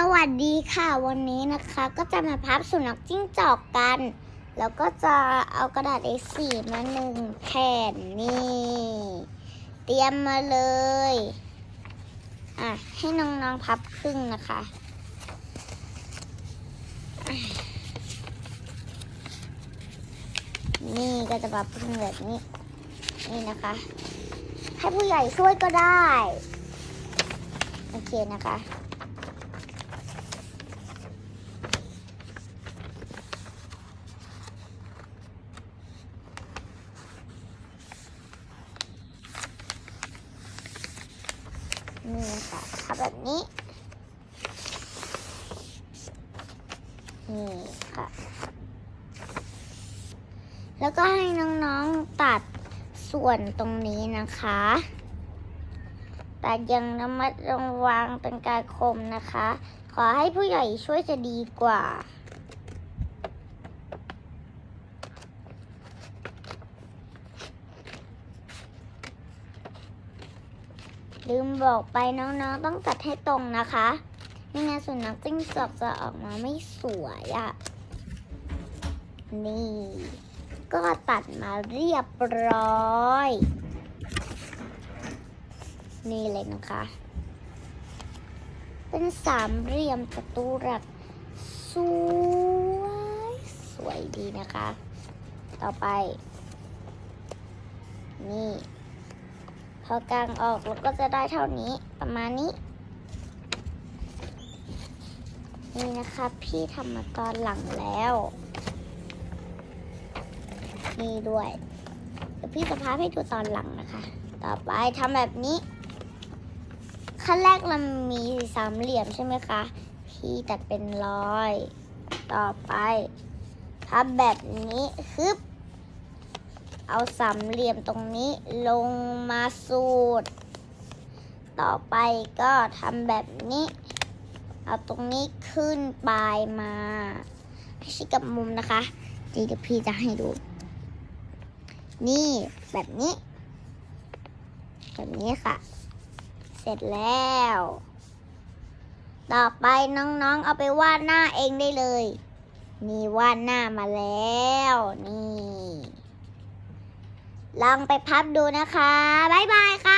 สวัสดีค่ะวันนี้นะคะก็จะมาพับสุนัขจิ้งจอกกัน แล้วก็จะเอากระดาษ A4 มาหนึ่งแผ่นนี่ เตรียมมาเลย อะ ให้น้องๆพับครึ่งนะคะอะนี่ก็จะพับครึ่งแบบนี้ นี่นะคะ ให้ผู้ใหญ่ช่วยก็ได้ โอเคนะคะ นี่ค่ะทำแบบนี้ นี่ค่ะ แล้วก็ให้น้องๆตัดส่วนตรงนี้นะคะ แต่ยังระมัดระวังเป็นการคมนะคะ ขอให้ผู้ใหญ่ช่วยจะดีกว่า ลืมบอกไปน้องๆต้องตัดให้ตรงนะคะไม่งั้นสุนัขจิ้งจอกจะออกมาไม่สวยอะ่ะ นี่ ก็ตัดมาเรียบร้อย นี่เลยนะคะ เป็นสามเหลี่ยมจัตุรัสสวยสวยดีนะคะ ต่อไป นี่ พอกลางออกแล้วก็จะได้เท่านี้ประมาณนี้ นี่นะคะพี่ทำมาตอนหลังแล้ว นี่ด้วยเดี๋ยวพี่จะพาให้ดูตอนหลังนะคะ ต่อไปทำแบบนี้ ขั้นแรกเรามีสามเหลี่ยมใช่ไหมคะ พี่ตัดเป็นร้อย ต่อไปทำแบบนี้ฮึบ เอาสามเหลี่ยมตรงนี้ลงมาสูดต่อไปก็ทำแบบนี้ เอาตรงนี้ขึ้นปลายมา ให้ชิดกับมุมนะคะจีเดี๋ยวพี่จะให้ดู นี่แบบนี้ แบบนี้ค่ะ เสร็จแล้ว ต่อไปน้องๆเอาไปวาดหน้าเองได้เลย นี่วาดหน้ามาแล้ว นี่ ลองไปพับดูนะคะ บ๊ายบายค่ะ